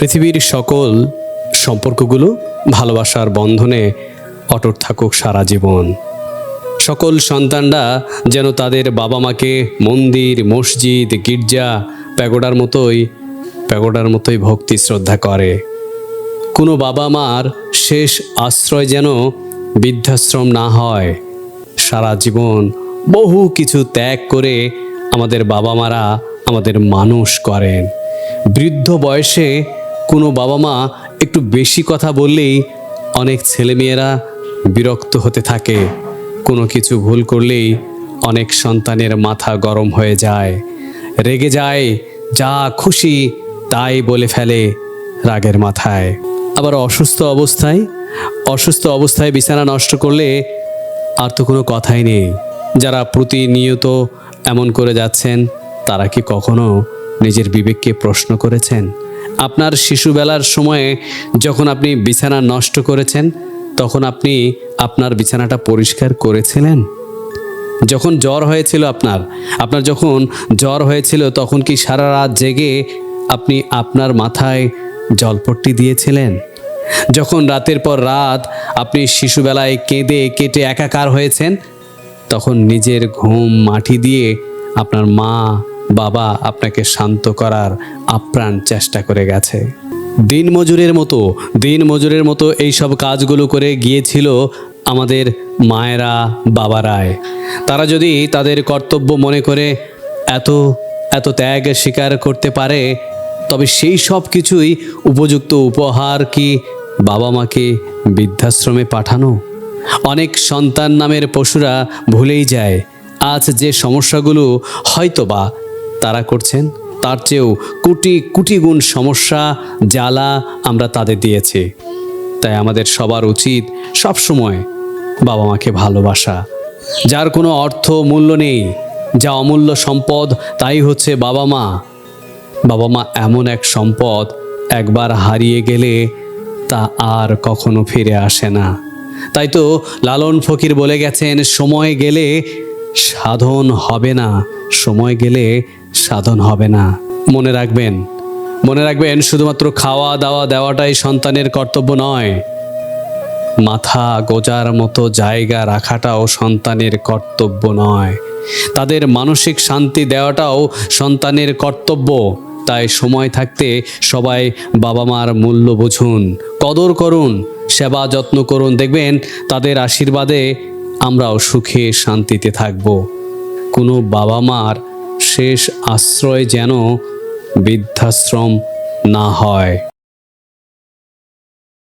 পৃথিবীর সকল সম্পর্কগুলো ভালোবাসার বন্ধনে অটুট থাকুক সারা জীবন। সকল সন্তানরা যেন তাদের বাবা মাকে মন্দির, মসজিদ, গির্জা প্যাগোডার মতোই প্যাগোডার মতোই ভক্তি শ্রদ্ধা করে। কোনো বাবা মার শেষ আশ্রয় যেন বৃদ্ধাশ্রম না হয়। সারা জীবন বহু কিছু ত্যাগ করে আমাদের বাবা মারা আমাদের মানুষ করেন। বৃদ্ধ বয়সে কোনো বাবা মা একটু বেশি কথা বললেই অনেক ছেলেমেয়েরা বিরক্ত হতে থাকে। কোনো কিছু ভুল করলেই অনেক সন্তানের মাথা গরম হয়ে যায়। রেগে যায়, যা খুশি তাই বলে ফেলে রাগের মাথায়। আবার অসুস্থ অবস্থায় অসুস্থ অবস্থায় বিছানা নষ্ট করলে আর তো কোনো কথাই নেই। যারা প্রতিনিয়ত এমন করে যাচ্ছেন, তারা কি কখনো নিজের বিবেককে প্রশ্ন করেছেন? আপনার শিশুবেলার সময়ে যখন আপনি বিছানা নষ্ট করেছেন, তখন আপনি আপনার বিছানাটা পরিষ্কার করেছিলেন? যখন জ্বর হয়েছিল আপনার আপনার যখন জ্বর হয়েছিল, তখন কি সারা রাত জেগে আপনি আপনার মাথায় জলপট্টি দিয়েছিলেন? যখন রাতের পর রাত আপনি শিশুবেলায় কেঁদে কেটে একাকার হয়েছেন, তখন নিজের ঘুম মাটি দিয়ে আপনার মা বাবা আপনাকে শান্ত করার আপ্রাণ চেষ্টা করে গেছে। দিন মজুরের মতো, দিন মজুরের মতো এই সব কাজগুলো করে গিয়েছিল আমাদের মায়েরা বাবারায় তারা যদি তাদের কর্তব্য মনে করে এত এত ত্যাগ স্বীকার করতে পারে, তবে সেই সব কিছুই উপযুক্ত উপহার কি বাবা মাকে বৃদ্ধাশ্রমে পাঠানো? অনেক সন্তান নামের পশুরা ভুলেই যায়। আজ যে সমস্যাগুলো হয়তো বা তারা করছেন, তার চেয়েও কোটি কোটি গুণ সমস্যা, জ্বালা আমরা তাদের দিয়েছি। তাই আমাদের সবার উচিত সবসময় বাবা মাকে ভালোবাসা, যার কোনো অর্থ মূল্য নেই, যা অমূল্য সম্পদ, তাই হচ্ছে বাবা মা বাবা মা এমন এক সম্পদ একবার হারিয়ে গেলে তা আর কখনো ফিরে আসে না। তাই তো লালন ফকির বলে গেছেন, সময় গেলে সাধন হবে না, সময় গেলে সাধন হবে না। মনে রাখবেন মনে রাখবেন, শুধুমাত্র খাওয়া, দাওয়া, দেওয়াটাই সন্তানের কর্তব্য নয়। মাথা গোজার মতো জায়গা রাখাটাও সন্তানের কর্তব্য নয়। তাদের মানসিক শান্তি দেওয়াটাও সন্তানের কর্তব্য। তাই সময় থাকতে সবাই বাবা মার মূল্য বুঝুন, কদর করুন, সেবা যত্ন করুন। দেখবেন, তাদের আশীর্বাদে আমরাও সুখে শান্তিতে থাকব। কোনো বাবা মার শেষ আশ্রয় যেন বৃদ্ধাশ্রম না হয়।